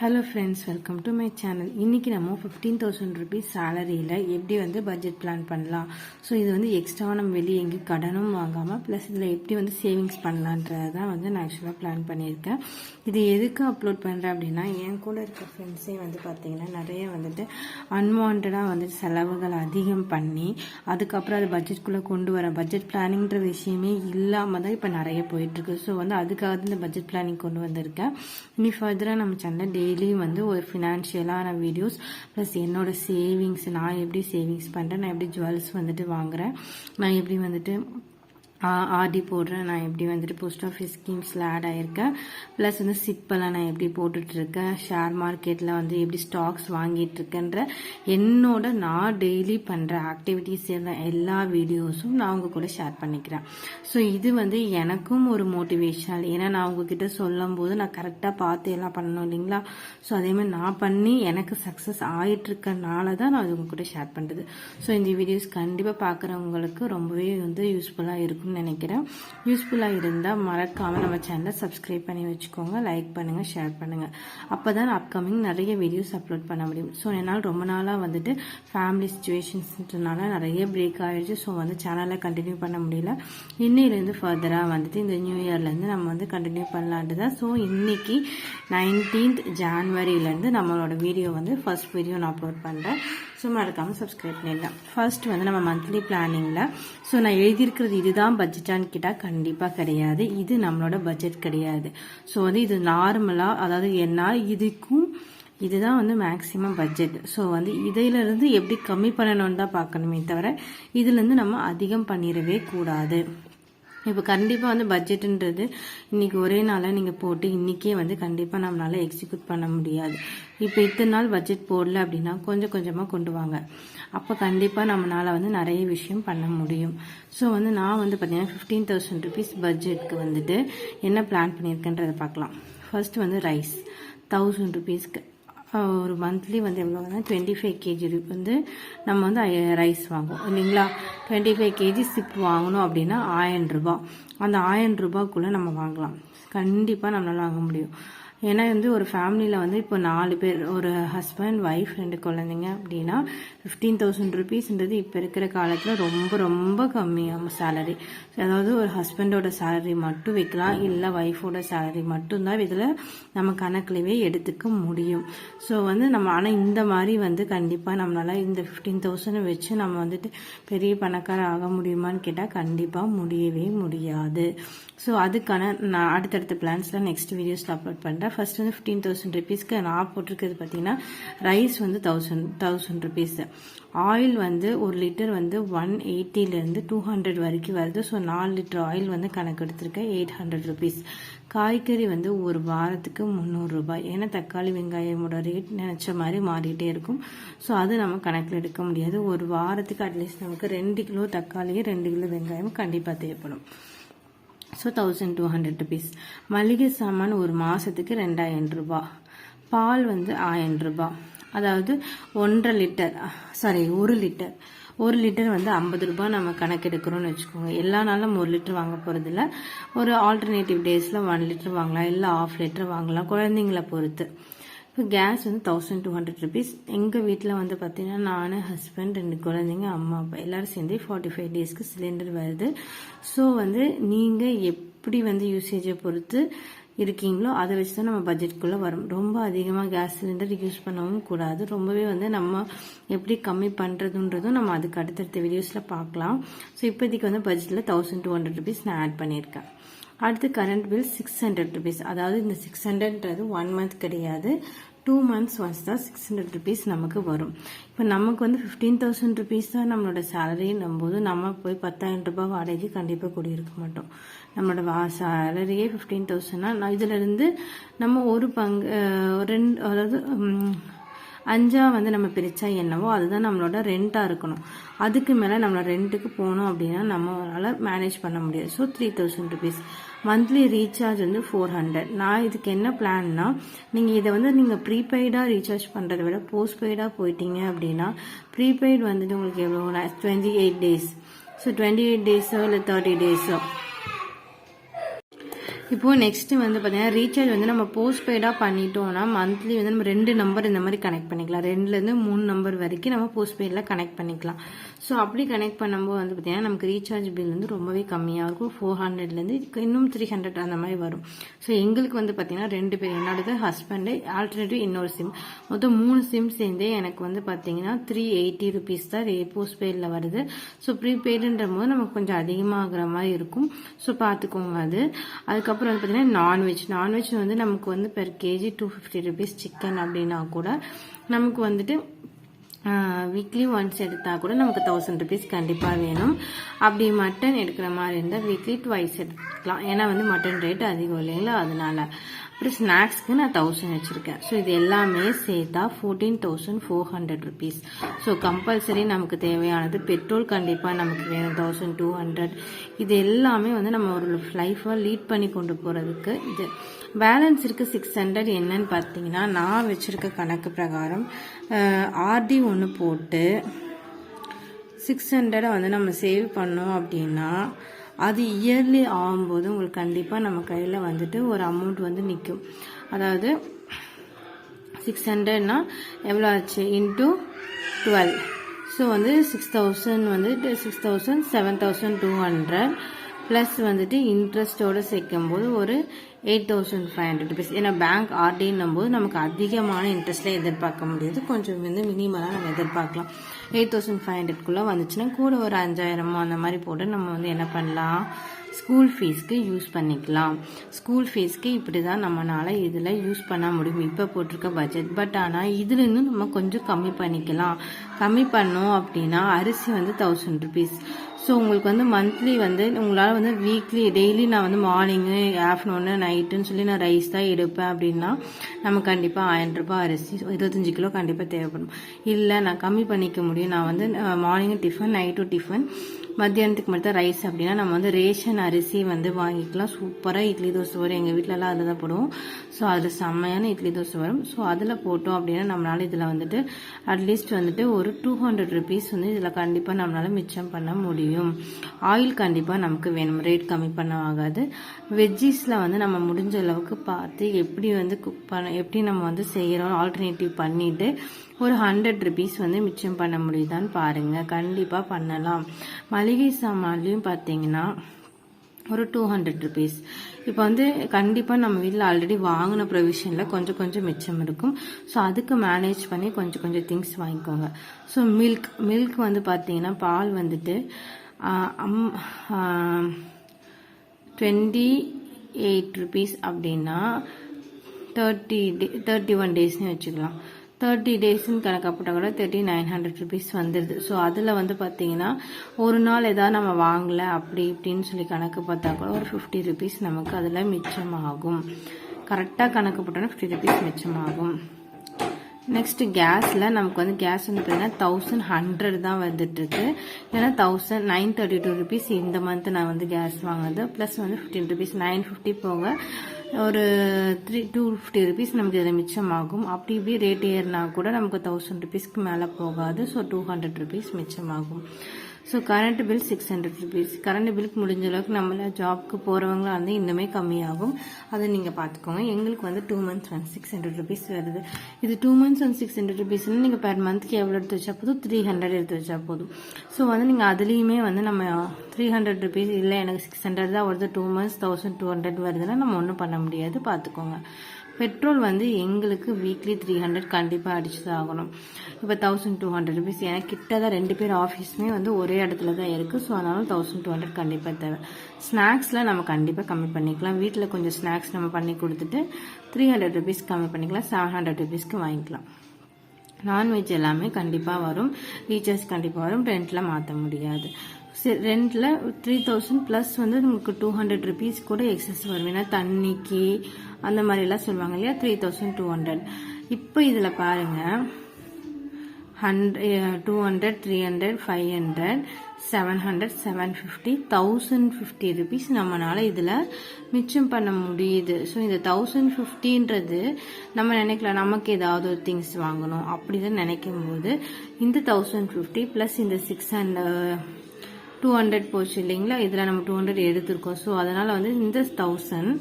Hello friends welcome to my channel இன்றைக்கி நம்ம fifteen thousand rupees சேலரியில் எப்படி வந்து பட்ஜெட் பிளான் பண்ணலாம்? ஸோ இது வந்து எக்ஸ்ட்ரா நம்ம வெளியே எங்கேயும் கடனும் வாங்காமல் ப்ளஸ் இதில் எப்படி வந்து சேவிங்ஸ் பண்ணலான்றது தான் வந்து நான் ஆக்சுவலாக பிளான் பண்ணியிருக்கேன். இது எதுக்கு அப்லோட் பண்ணுறேன் அப்படின்னா என் கூட இருக்க ஃப்ரெண்ட்ஸே வந்து பார்த்திங்கன்னா நிறைய வந்துட்டு அன்வான்டாக வந்துட்டு செலவுகள் அதிகம் பண்ணி அதுக்கப்புறம் அது பட்ஜெட்குள்ளே கொண்டு வர பட்ஜெட் பிளானிங்கிற விஷயமே இல்லாமல் தான் இப்போ நிறைய போயிட்டுருக்கு ஸோ வந்து அதுக்காக தான் இந்த பட்ஜெட் பிளானிங் கொண்டு வந்திருக்கேன். இனி ஃபர்தராக நம்ம சேனலில் டெய்லியும் வந்து ஒரு ஃபினான்ஷியலான வீடியோஸ் ப்ளஸ் என்னோட சேவிங்ஸ் நான் எப்படி சேவிங்ஸ் பண்ணுறேன் நான் எப்படி ஜுவல்ஸ் வந்துட்டு வாங்குகிறேன் நான் எப்படி வந்துட்டு ஆர்டி போடுறேன். நான் எப்படி வந்துட்டு போஸ்ட் ஆஃபீஸ் ஸ்கீம்ஸில் ஆட் ஆகியிருக்கேன் ப்ளஸ் வந்து சிப்பெல்லாம் நான் எப்படி போட்டுட்ருக்கேன்? ஷேர் மார்க்கெட்டில் வந்து எப்படி ஸ்டாக்ஸ் வாங்கிட்டுருக்கேன்ற என்னோட நான் டெய்லி பண்ணுற ஆக்டிவிட்டீஸ் எல்லா வீடியோஸும் நான் உங்கள் கூட ஷேர் பண்ணிக்கிறேன். ஸோ இது வந்து எனக்கும் ஒரு மோட்டிவேஷனல் ஏன்னா நான் உங்ககிட்ட சொல்லும் போது நான் கரெக்டாக பார்த்து எல்லாம் பண்ணணும் இல்லைங்களா? ஸோ அதே மாதிரி நான் பண்ணி எனக்கு சக்ஸஸ் ஆகிட்டுருக்கனால தான் நான் உங்கள் கூட ஷேர் பண்ணுறது ஸோ இந்த வீடியோஸ் கண்டிப்பாக பார்க்குறவங்களுக்கு ரொம்பவே வந்து யூஸ்ஃபுல்லாக இருக்கும். இருக்கும்னு நினைக்கிறேன். யூஸ்ஃபுல்லாக இருந்தால் மறக்காமல் நம்ம சேனலை சப்ஸ்கிரைப் பண்ணி வச்சுக்கோங்க. லைக் பண்ணுங்கள் ஷேர் பண்ணுங்கள் அப்போ தான் அப்கமிங் நிறைய வீடியோஸ் அப்லோட் பண்ண முடியும். ஸோ என்னால் ரொம்ப நாளாக வந்துட்டு ஃபேமிலி சுச்சுவேஷன்ஸ்ன்றனால நிறைய பிரேக் ஆகிடுச்சு ஸோ வந்து சேனலை கண்டினியூ பண்ண முடியல. இன்னிலேருந்து ஃபர்தராக வந்துட்டு இந்த நியூ இயர்லேருந்து நம்ம வந்து கண்டினியூ பண்ணலான்ட்டு தான் ஸோ இன்றைக்கி நைன்டீன்த் ஜான்வரியிலேருந்து நம்மளோட வீடியோ வந்து ஃபர்ஸ்ட் வீடியோ நான் அப்லோட் பண்ணுறேன் ஸோ மறக்காமல் சப்ஸ்கிரைப் பண்ணிடலாம் ஃபர்ஸ்ட் வந்து நம்ம மந்த்லி பிளானிங்கில் ஸோ நான் எழுதியிருக்கிறது இதுதான் பட்ஜெட்டான்னு கேட்டால் கண்டிப்பாக கிடையாது. இது நம்மளோட பட்ஜெட் கிடையாது. ஸோ வந்து இது நார்மலாக அதாவது என்னால் இதுக்கும் இதுதான் வந்து மேக்ஸிமம் பட்ஜெட் ஸோ வந்து இதிலிருந்து எப்படி கம்மி பண்ணணும்னு தான் பார்க்கணுமே தவிர இதுலேருந்து நம்ம அதிகம் பண்ணிடவே கூடாது. இப்போ கண்டிப்பாக வந்து பட்ஜெட்டுன்றது இன்றைக்கி ஒரே நாளாக நீங்கள் போட்டு இன்றைக்கே வந்து கண்டிப்பாக நம்மளால் எக்ஸிக்யூட் பண்ண முடியாது. இப்போ இத்தனை நாள் பட்ஜெட் போடல அப்படின்னா கொஞ்சம் கொஞ்சமாக கொண்டு வாங்க. அப்போ கண்டிப்பாக நம்மளால் வந்து நிறைய விஷயம் பண்ண முடியும். ஸோ வந்து நான் வந்து பார்த்தீங்கன்னா ஃபிஃப்டீன் தௌசண்ட் ருபீஸ் பட்ஜெட்டுக்கு வந்துட்டு என்ன பிளான் பண்ணியிருக்கேன்றதை பார்க்கலாம். ஃபர்ஸ்ட் வந்து ரைஸ் தௌசண்ட் ருபீஸ்க்கு ஒரு மந்த்லி வந்து எவ்வளோனா டுவெண்ட்டி ஃபைவ் கேஜி வந்து நம்ம வந்து ரைஸ் வாங்குவோம். இல்லைங்களா? டுவெண்ட்டி ஃபைவ் கேஜி சிப் வாங்கணும் அப்படின்னா ஆயிரம் ரூபாய். அந்த ஆயிரம் ரூபாய்க்குள்ளே நம்ம வாங்கலாம். கண்டிப்பாக நம்மளால் வாங்க முடியும். ஏன்னா வந்து ஒரு ஃபேமிலியில் வந்து இப்போ நாலு பேர் ஒரு ஹஸ்பண்ட் ஒய்ஃப் ரெண்டு குழந்தைங்க அப்படின்னா ஃபிஃப்டீன் தௌசண்ட் ருபீஸ்ன்றது இப்போ இருக்கிற காலத்தில் ரொம்ப ரொம்ப கம்மியாக சேலரி அதாவது ஒரு ஹஸ்பண்டோட சேலரி மட்டும் வைக்கலாம் இல்லை ஒய்ஃபோட சேலரி மட்டும்தான் இதில் நம்ம கணக்குலவே எடுத்துக்க முடியும். ஸோ வந்து நம்ம ஆனால் இந்த மாதிரி வந்து கண்டிப்பாக நம்மளால் இந்த ஃபிஃப்டீன் தௌசண்ட் வச்சு நம்ம வந்துட்டு பெரிய பணக்கார ஆக முடியுமான்னு கேட்டால் கண்டிப்பாக முடியவே முடியாது. ஸோ அதுக்கான நான் அடுத்தடுத்த பிளான்ஸ்லாம் நெக்ஸ்ட் வீடியோஸில் அப்லோட் பண்ணுறேன் ஃபர்ஸ்ட் வந்து ஃபிஃப்டீன் தௌசண்ட் ருபீஸ்க்கு நான் போட்டிருக்கிறது பார்த்தீங்கன்னா ரைஸ் வந்து தௌசண்ட் தௌசண்ட் ருபீஸ் ஆயில் வந்து ஒரு லிட்டர் வந்து ஒன் எயிட்டிலேருந்து டூ ஹண்ட்ரட் வரைக்கும் வருது. ஸோ நாலு லிட்டர் ஆயில் வந்து கணக்கு எடுத்திருக்கேன் எயிட் ஹண்ட்ரட் ருபீஸ் காய்கறி வந்து ஒரு வாரத்துக்கு முந்நூறுரூபாய் ஏன்னா தக்காளி வெங்காயமோட ரேட் நினச்ச மாதிரி மாறிட்டே இருக்கும். ஸோ அது நம்ம கணக்கில் எடுக்க முடியாது. ஒரு வாரத்துக்கு அட்லீஸ்ட் நமக்கு ரெண்டு கிலோ தக்காளியும் ரெண்டு கிலோ வெங்காயமும் கண்டிப்பாக தேவைப்படும். So thousand two hundred rupees மளிகை சாமான் ஒரு மாதத்துக்கு ரெண்டாயிரம் ரூபாய் பால் வந்து ஆயிரம் ரூபாய் அதாவது ஒன்றரை லிட்டர் சாரி ஒரு லிட்டர். ஒரு லிட்டர் வந்து ஐம்பது ரூபாய் நம்ம கணக்கெடுக்கிறோம்னு வச்சுக்கோங்க. எல்லா நாளும் ஒரு லிட்டர் வாங்க போகிறதில்ல ஒரு ஆல்டர்னேட்டிவ் டேஸில் ஒன் லிட்டர் வாங்கலாம் இல்லை ஆஃப் லிட்டர் வாங்கலாம் குழந்தைங்கள பொறுத்து. இப்போ கேஸ் வந்து தௌசண்ட் டூ ஹண்ட்ரட் ருபீஸ் எங்கள் வீட்டில் வந்து பார்த்தீங்கன்னா நான் ஹஸ்பண்ட் ரெண்டு குழந்தைங்க அம்மா அப்பா எல்லோரும் சேர்ந்து ஃபார்ட்டி ஃபைவ் டேஸ்க்கு சிலிண்டர் வருது. ஸோ வந்து நீங்கள் எப்படி வந்து யூசேஜை பொறுத்து இருக்கீங்களோ அதை வச்சு தான் நம்ம பட்ஜெட்குள்ளே வரும். ரொம்ப அதிகமாக கேஸ் சிலிண்டர் யூஸ் பண்ணவும் கூடாது. ரொம்பவே வந்து நம்ம எப்படி கம்மி பண்ணுறதுன்றதும் நம்ம அதுக்கு அடுத்தடுத்த வீடியோஸில் பார்க்கலாம் ஸோ இப்போதைக்கு வந்து பட்ஜெட்டில் தௌசண்ட் டூ ஹண்ட்ரட் ருபீஸ் நான் ஆட் பண்ணியிருக்கேன். அடுத்து current bill six hundred rupees அதாவது இந்த சிக்ஸ் ஹண்ட்ரட்ன்றது ஒன் மந்த் கிடையாது. டூ மந்த்ஸ் ஒன்ஸ் தான் சிக்ஸ் ஹண்ட்ரட் ருபீஸ் நமக்கு வரும். இப்போ நமக்கு வந்து ஃபிஃப்டீன் தௌசண்ட் ருபீஸ் தான் நம்மளோட சேலரின்னும் போது நம்ம போய் பத்தாயிரம் ரூபாய் வாடகைக்கு கண்டிப்பாக கூடியிருக்க மாட்டோம். நம்மளோட வா சேலரியே ஃபிஃப்டீன் தௌசண்ட்னா நான் இதிலிருந்து நம்ம ஒரு பங்கு ரெண்டு அதாவது அஞ்சாக வந்து நம்ம பிரித்தா என்னவோ அதுதான் நம்மளோட ரெண்ட்டாக இருக்கணும். அதுக்கு மேலே நம்மளோட ரெண்ட்டுக்கு போனோம் அப்படின்னா நம்மளால் மேனேஜ் பண்ண முடியாது. So three thousand rupees monthly recharge வந்து ஃபோர் ஹண்ட்ரட் நான் இதுக்கு என்ன பிளான்னா நீங்கள் இதை வந்து நீங்கள் ப்ரீபெய்டாக ரீசார்ஜ் பண்ணுறதை விட போஸ்ட்பெய்டாக போயிட்டீங்க அப்படின்னா ப்ரீபெய்ட் வந்துட்டு உங்களுக்கு எவ்வளோ twenty eight days so twenty eight டேஸோ இல்லை தேர்ட்டி டேஸோ இப்போது நெக்ஸ்ட்டு வந்து பார்த்தீங்கன்னா ரீசார்ஜ் வந்து நம்ம போஸ்ட் பெய்டாக பண்ணிட்டோம்னா மந்த்லி வந்து நம்ம ரெண்டு நம்பர் இந்த மாதிரி கனெக்ட் பண்ணிக்கலாம். ரெண்டுலேருந்து மூணு நம்பர் வரைக்கும் நம்ம போஸ்ட் பெய்டில் கனெக்ட் பண்ணிக்கலாம். ஸோ அப்படி கனெக்ட் பண்ணும்போது வந்து பார்த்தீங்கன்னா நமக்கு ரீசார்ஜ் பில் வந்து ரொம்பவே கம்மியாக இருக்கும். ஃபோர் ஹண்ட்ரட்லேருந்து இன்னும் த்ரீ ஹண்ட்ரட் அந்த மாதிரி வரும். ஸோ எங்களுக்கு வந்து பார்த்தீங்கன்னா ரெண்டு பேர் என்னோடது ஹஸ்பண்டு ஆல்டர்னேட்டிவ் இன்னொரு சிம் மொத்தம் மூணு சிம் சேர்ந்தே எனக்கு வந்து பார்த்தீங்கன்னா த்ரீ எயிட்டி ருபீஸ் தான் போஸ்ட் பெய்டில் வருது. ஸோ ப்ரீபெய்டுன்ற போது நமக்கு கொஞ்சம் அதிகமாகிற மாதிரி இருக்கும். ஸோ பார்த்துக்கோங்க அது. அதுக்கப்புறம் வந்து பார்த்தீங்கன்னா நான்வெஜ் நான்வெஜ் வந்து நமக்கு வந்து per kg two fifty rupees chicken அப்படின்னா கூட நமக்கு வந்துட்டு வீக்லி ஒன்ஸ் எடுத்தால் கூட நமக்கு தௌசண்ட் ருபீஸ் கண்டிப்பாக வேணும். அப்படி மட்டன் எடுக்கிற மாதிரி இருந்தால் வீக்லி ட்வைஸ் எடுத்துக்கலாம். ஏன்னா வந்து மட்டன் ரேட் அதிகம் இல்லைங்களா? அதனால. அப்புறம் ஸ்நாக்ஸ்க்கு நான் தௌசண்ட் வச்சுருக்கேன். ஸோ இது எல்லாமே சேர்த்தா fourteen thousand four hundred rupees so compulsory நமக்கு தேவையானது பெட்ரோல் கண்டிப்பாக நமக்கு வேணும். தௌசண்ட் டூ ஹண்ட்ரட் இது எல்லாமே வந்து நம்ம ஒரு லைஃப்பை லீட் பண்ணி கொண்டு போகிறதுக்கு இது. பேலன்ஸ் இருக்குது சிக்ஸ் ஹண்ட்ரட் என்னன்னு பார்த்தீங்கன்னா நான் வச்சுருக்க கணக்கு பிரகாரம் ஆர்டி ஒன்று போட்டு சிக்ஸ் ஹண்ட்ரடை வந்து நம்ம சேவ் பண்ணோம் அப்படின்னா அது இயர்லி ஆகும்போது உங்களுக்கு கண்டிப்பாக நம்ம கையில் வந்துட்டு ஒரு அமௌண்ட் வந்து நிற்கும் அதாவது சிக்ஸ் ஹண்ட்ரட்னா எவ்வளோ ஆச்சு? இன்ட்டு டுவெல் ஸோ வந்து சிக்ஸ் தௌசண்ட் வந்துட்டு six thousand seven thousand two hundred plus வந்துட்டு இன்ட்ரெஸ்ட்டோடு சேர்க்கும் போது ஒரு eight thousand five hundred rupees ஏன்னா பேங்க் ஆர்டின்னும் போது நமக்கு அதிகமான இன்ட்ரெஸ்ட்டில் எதிர்பார்க்க முடியாது. கொஞ்சம் வந்து மினிமலாக நம்ம எதிர்பார்க்கலாம். எயிட் தௌசண்ட் ஃபைவ் ஹண்ட்ரட்குள்ளே வந்துச்சுன்னா கூட ஒரு அஞ்சாயிரமோ அந்த மாதிரி போட்டு நம்ம வந்து என்ன பண்ணலாம்? ஸ்கூல் ஃபீஸ்க்கு யூஸ் பண்ணிக்கலாம். ஸ்கூல் ஃபீஸ்க்கு இப்படி தான் நம்மளால் இதில் யூஸ் பண்ண முடியும். இப்போ போட்டிருக்க பட்ஜெட் பட் ஆனால் இதுலேருந்து நம்ம கொஞ்சம் கம்மி பண்ணிக்கலாம். கம்மி பண்ணோம் அப்படின்னா அரிசி வந்து தௌசண்ட் ருபீஸ் ஸோ உங்களுக்கு வந்து மந்த்லி வந்து உங்களால் வந்து வீக்லி டெய்லி நான் வந்து மார்னிங்கு ஆஃப்டர்நூனு நைட்டுன்னு சொல்லி நான் ரைஸ் தான் எடுப்பேன் அப்படின்னா நம்ம கண்டிப்பாக ஆயிரம் ரூபாய் அரிசி இருபத்தஞ்சி கிலோ கண்டிப்பாக தேவைப்படும். இல்லை நான் கம்மி பண்ணிக்க முடியும். நான் வந்து மார்னிங்கு டிஃபன் நைட்டும் டிஃபன் மத்தியானத்துக்கு மட்டும் ரைஸ் அப்படின்னா நம்ம வந்து ரேஷன் அரிசி வந்து வாங்கிக்கலாம். சூப்பராக இட்லி தோசை வரும் எங்கள் வீட்டிலலாம் அதில் தான் போடுவோம். ஸோ அதில் செம்மையான இட்லி தோசை வரும். ஸோ அதில் போட்டோம் அப்படின்னா நம்மளால் இதில் வந்துட்டு அட்லீஸ்ட் வந்துட்டு ஒரு டூ ஹண்ட்ரட் ருபீஸ் வந்து இதில் கண்டிப்பாக நம்மளால் மிச்சம் பண்ண முடியும். ஆயில் கண்டிப்பாக நமக்கு வேணும். ரேட் கம்மி பண்ண ஆகாது. வெஜ்ஜீஸில் வந்து நம்ம முடிஞ்ச அளவுக்கு பார்த்து எப்படி வந்து குக் பண்ண எப்படி நம்ம வந்து செய்கிறோம் ஆல்டர்னேட்டிவ் பண்ணிவிட்டு ஒரு ஹண்ட்ரட் ருபீஸ் வந்து மிச்சம் பண்ண முடியுதான்னு பாருங்கள் கண்டிப்பாக பண்ணலாம். மளிகை சாமான்லேயும் பார்த்தீங்கன்னா ஒரு டூ ஹண்ட்ரட் ருபீஸ் இப்போ வந்து கண்டிப்பாக நம்ம வீட்டில் ஆல்ரெடி வாங்கின ப்ரொவிஷனில் கொஞ்சம் கொஞ்சம் மிச்சம் இருக்கும். ஸோ அதுக்கு மேனேஜ் பண்ணி கொஞ்சம் கொஞ்சம் திங்ஸ் வாங்கிக்கோங்க. ஸோ மில்க் மில்க் வந்து பார்த்தீங்கன்னா பால் வந்துட்டு அம் டுவெண்ட்டி எயிட் ருபீஸ் அப்படின்னா தேர்ட்டி டே தேர்ட்டி ஒன் டேஸ்னு வச்சுக்கலாம். தேர்ட்டி டேஸ்ன்னு கணக்கப்பட்ட கூட தேர்ட்டி நைன் ஹண்ட்ரட் ருபீஸ் வந்துடுது ஸோ அதில் வந்து பார்த்தீங்கன்னா ஒரு நாள் எதாவது நம்ம வாங்கலை அப்படி இப்படின்னு சொல்லி கணக்கு பார்த்தா கூட ஒரு ஃபிஃப்டி ருபீஸ் நமக்கு அதில் மிச்சமாகும். கரெக்டாக கணக்கு போட்டோன்னா ஃபிஃப்டி ருபீஸ் மிச்சமாகும். நெக்ஸ்ட் கேஸில் நமக்கு வந்து கேஸ் வந்து பார்த்தீங்கன்னா தௌசண்ட் ஹண்ட்ரட் தான் வந்துட்டுருக்கு. ஏன்னா thousand nine thirty two rupees இந்த மந்த் நான் வந்து கேஸ் வாங்கினது. ப்ளஸ் வந்து ஃபிஃப்டீன் ருபீஸ் நைன் ஃபிஃப்டி போக ஒரு த்ரீ டூ ஃபிஃப்டி ருபீஸ் நமக்கு இதில் மிச்சமாகும். அப்படி இப்படி ரேட் ஏறினா கூட நமக்கு தௌசண்ட் ருபீஸ்க்கு மேலே போகாது. ஸோ டூ ஹண்ட்ரட் ருபீஸ் மிச்சமாகும். So current bill six hundred rupees current பில்க்கு முடிஞ்ச அளவுக்கு நம்மள ஜாப்க்கு போகிறவங்களா வந்து இன்னுமே கம்மியாகும். அதை நீங்கள் பார்த்துக்கோங்க எங்களுக்கு வந்து two months one six hundred rupees வருது. இது two months one six hundred ருபீஸ்னு நீங்கள் பெர் மந்த்க்கு எவ்வளோ எடுத்து வச்சா போதும்? த்ரீ ஹண்ட்ரட் எடுத்து வச்சா போதும். ஸோ வந்து நீங்கள் அதுலேயுமே வந்து நம்ம த்ரீ ஹண்ட்ரட் ருபீஸ் இல்லை எனக்கு சிக்ஸ் ஹண்ட்ரட் தான் வருது two months thousand two hundred வருதுன்னா நம்ம ஒன்றும் பண்ண முடியாது பார்த்துக்கோங்க பெட்ரோல் வந்து எங்களுக்கு வீக்லி த்ரீ ஹண்ட்ரட் கண்டிப்பாக அடிச்சு தான் ஆகணும். இப்போ தௌசண்ட் டூ ஹண்ட்ரட் ருபீஸ் எனக்கு கிட்ட தான் ரெண்டு பேர் ஆஃபீஸுமே வந்து ஒரே இடத்துல தான் இருக்குது ஸோ அதனால தௌசண்ட் டூ ஹண்ட்ரட் கண்டிப்பாக தேவை. ஸ்நாக்ஸில் நம்ம கண்டிப்பாக கம்மி பண்ணிக்கலாம். வீட்டில் கொஞ்சம் ஸ்நாக்ஸ் நம்ம பண்ணி கொடுத்துட்டு த்ரீ ஹண்ட்ரட் ருபீஸ் கம்மி பண்ணிக்கலாம் செவன் ஹண்ட்ரட் ருபீஸ்க்கு வாங்கிக்கலாம். நான்வெஜ் எல்லாமே கண்டிப்பாக வரும். டீச்சர்ஸ் கண்டிப்பாக வரும். ரெண்டில் மாற்ற முடியாது. ரெண்டில் த்ரீ தௌசண்ட் ப்ளஸ் வந்து நமக்கு டூ ஹண்ட்ரட் ருபீஸ் கூட எக்ஸஸ் வரும். ஏன்னா தண்ணிக்கு அந்த மாதிரிலாம் சொல்லுவாங்க இல்லையா? த்ரீ தௌசண்ட் டூ ஹண்ட்ரட் இப்போ இதில் பாருங்கள் hundred two hundred three hundred five hundred seven hundred seven fifty thousand fifty rupees நம்மளால் இதில் மிச்சம் பண்ண முடியுது. ஸோ இந்த தௌசண்ட் ஃபிஃப்டின்றது நம்ம நினைக்கலாம் நமக்கு ஏதாவது ஒரு திங்ஸ் வாங்கணும். அப்படின்னு நினைக்கும் போது இந்த தௌசண்ட் ஃபிஃப்டி ப்ளஸ் இந்த சிக்ஸ் ஹண்ட்ரட் டூ ஹண்ட்ரட் போச்சு இல்லைங்களா? இதில் நம்ம டூ ஹண்ட்ரட் எடுத்திருக்கோம். ஸோ அதனால் வந்து இந்த தௌசண்ட்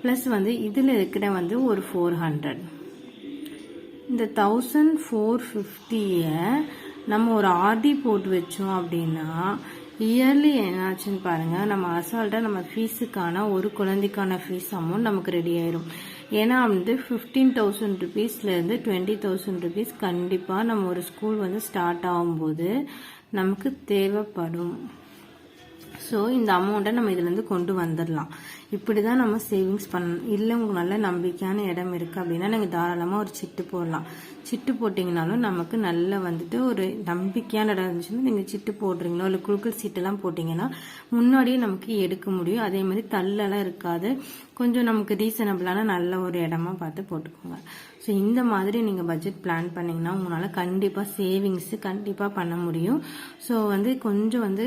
ப்ளஸ் வந்து இதில் இருக்கிற வந்து ஒரு ஃபோர் ஹண்ட்ரட் இந்த தௌசண்ட் ஃபோர் ஃபிஃப்டியை நம்ம ஒரு ஆர்டி போட்டு வச்சோம் அப்படின்னா இயர்லி என்னாச்சுன்னு பாருங்கள் நம்ம அசால்ட்டாக நம்ம ஃபீஸுக்கான ஒரு குழந்தைக்கான ஃபீஸ் அமௌண்ட் நமக்கு ரெடி ஆயிரும். ஏன்னா வந்து ஃபிஃப்டீன் தௌசண்ட் ருபீஸ்லேருந்து டுவெண்ட்டி தௌசண்ட் ருபீஸ் கண்டிப்பாக நம்ம ஒரு ஸ்கூல் வந்து ஸ்டார்ட் ஆகும்போது நமக்கு தேவைப்படும். ஸோ இந்த அமௌண்ட்டை நம்ம இதுலேருந்து கொண்டு வந்துடலாம். இப்படி தான் நம்ம சேவிங்ஸ் பண்ணணும். இல்லை உங்களுக்கு நல்ல நம்பிக்கையான இடம் இருக்குது அப்படின்னா நீங்கள் தாராளமாக ஒரு சிட்டு போடலாம். சிட்டு போட்டிங்கனாலும் நமக்கு நல்ல வந்துட்டு ஒரு நம்பிக்கையான இடம் இருந்துச்சுன்னா நீங்கள் சிட்டு போடுறீங்களோ இல்லை குழுக்கள் சீட்டெல்லாம் போட்டிங்கன்னா முன்னாடியே நமக்கு எடுக்க முடியும். அதே மாதிரி தள்ளெல்லாம் இருக்காது. கொஞ்சம் நமக்கு ரீசனபிளான நல்ல ஒரு இடமா பார்த்து போட்டுக்கோங்க. ஸோ இந்த மாதிரி நீங்கள் பட்ஜெட் பிளான் பண்ணிங்கன்னா உங்களால் கண்டிப்பாக சேவிங்ஸு கண்டிப்பாக பண்ண முடியும். ஸோ வந்து கொஞ்சம் வந்து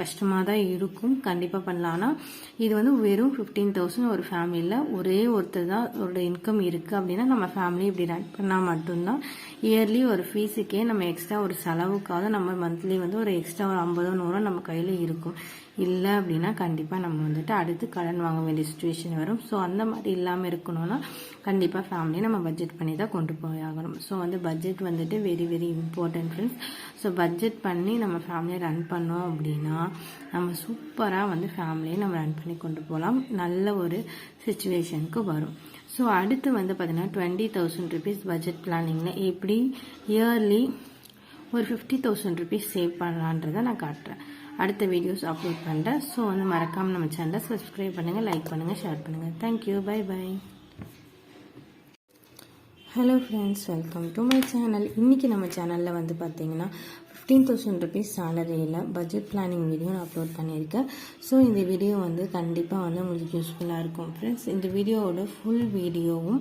கஷ்டமாக தான் இருக்கும். கண்டிப்பாக பண்ணலாம். ஆனால் இது வந்து வெறும் ஃபிஃப்டீன் தௌசண்ட் ஒரு ஃபேமிலியில் ஒரே ஒருத்தர் தான் ஒரு இன்கம் இருக்குது அப்படின்னா நம்ம ஃபேமிலி இப்படி ரன் பண்ணால் மட்டும்தான். இயர்லி ஒரு ஃபீஸுக்கே நம்ம எக்ஸ்ட்ரா ஒரு செலவுக்காக நம்ம மந்த்லி வந்து ஒரு எக்ஸ்ட்ரா ஒரு ஐம்பதோ நூறோ நம்ம கையில் இருக்கும். இல்லை அப்படின்னா கண்டிப்பாக நம்ம வந்துட்டு அடுத்து கடன் வாங்க வேண்டிய சுச்சுவேஷன் வரும். ஸோ அந்த மாதிரி இல்லாமல் இருக்கணும்னா கண்டிப்பாக ஃபேமிலியை நம்ம பட்ஜெட் பண்ணி தான் கொண்டு போய் ஆகணும். ஸோ வந்து பட்ஜெட் வந்துட்டு very very important friends so budget பண்ணி நம்ம ஃபேமிலியை ரன் பண்ணோம் அப்படின்னா நம்ம சூப்பராக வந்து ஃபேமிலியை நம்ம ரன் பண்ணி கொண்டு போகலாம் நல்ல ஒரு சுச்சுவேஷனுக்கு வரும். ஸோ அடுத்து வந்து பார்த்தீங்கன்னா டுவெண்ட்டி தௌசண்ட் ருபீஸ் பட்ஜெட் பிளானிங்கில் எப்படி இயர்லி ஒரு ஃபிஃப்டி தௌசண்ட் ருபீஸ் சேவ் பண்ணலான்றதை நான் காட்டுறேன். அடுத்த வீடியோஸ் அப்லோட் பண்ணுறேன் ஸோ வந்து மறக்காமல் நம்ம சேனலை சப்ஸ்கிரைப் பண்ணுங்கள் லைக் பண்ணுங்கள் ஷேர் பண்ணுங்கள் thank you bye bye hello friends welcome to my channel இன்றைக்கி நம்ம சேனலில் வந்து பார்த்தீங்கன்னா ஃபிஃப்டீன் தௌசண்ட் ருபீஸ் சாலரியில் பட்ஜெட் பிளானிங் வீடியோ நான் அப்லோட் பண்ணியிருக்கேன். ஸோ இந்த வீடியோ வந்து கண்டிப்பாக வந்து உங்களுக்கு யூஸ்ஃபுல்லாக இருக்கும். ஃப்ரெண்ட்ஸ் இந்த வீடியோவோட ஃபுல் வீடியோவும்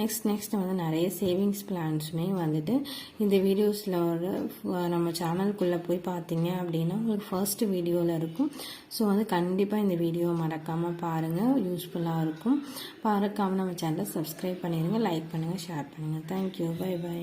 நெக்ஸ்ட் நெக்ஸ்ட் வந்து நிறைய சேவிங்ஸ் பிளான்ஸுமே வந்துட்டு இந்த வீடியோஸில் ஒரு நம்ம சேனலுக்குள்ளே போய் பார்த்தீங்க அப்படின்னா உங்களுக்கு ஃபர்ஸ்ட் வீடியோவில் இருக்கும். ஸோ வந்து கண்டிப்பாக இந்த வீடியோவை மறக்காமல் பாருங்கள் யூஸ்ஃபுல்லாக இருக்கும். மறக்காமல் நம்ம சேனலை சப்ஸ்கிரைப் பண்ணிடுங்க லைக் பண்ணுங்கள் ஷேர் பண்ணுங்கள் தேங்க்யூ பை பை